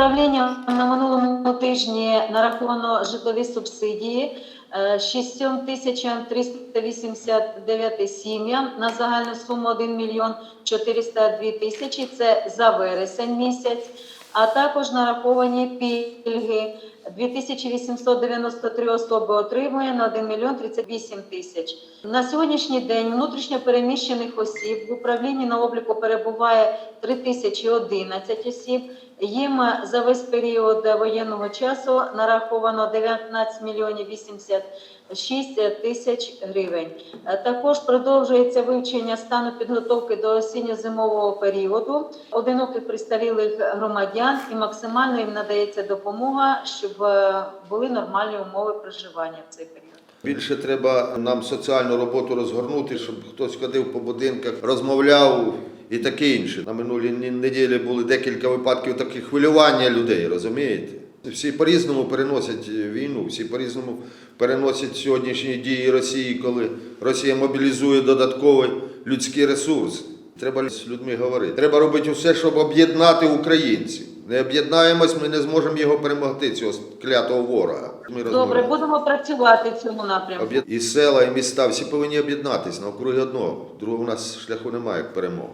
управлінням на минулому тижні нараховано житлові субсидії е, 6 тисячам 389 сім'ям на загальну суму 1 мільйон 402 тисячі. Це за вересень місяць. А також нараховані пільги 2893 особи отримує на 1 мільйон 38 тисяч. На сьогоднішній день внутрішньо переміщених осіб в управлінні на обліку перебуває 3011 осіб. Їм за весь період воєнного часу нараховано 19 мільйонів 86 тисяч гривень. Також продовжується вивчення стану підготовки до осінньо-зимового періоду одиноких пристарілих громадян і максимально їм надається допомога, щоб е, були нормальні умови проживання в цей період. Більше треба нам соціальну роботу розгорнути, щоб хтось ходив по будинках, розмовляв і таке інше. На минулій неділі були декілька випадків таких хвилювання людей, розумієте? Всі по-різному переносять війну, всі по-різному переносять сьогоднішні дії Росії, коли Росія мобілізує додатковий людський ресурс. Треба з людьми говорити. Треба робити все, щоб об'єднати українців. Не об'єднаємось, ми не зможемо його перемогти, цього клятого ворога. Ми Добре, будемо працювати в цьому напрямку. І села, і міста всі повинні об'єднатися навкруги одного. Другого у нас шляху немає як перемога.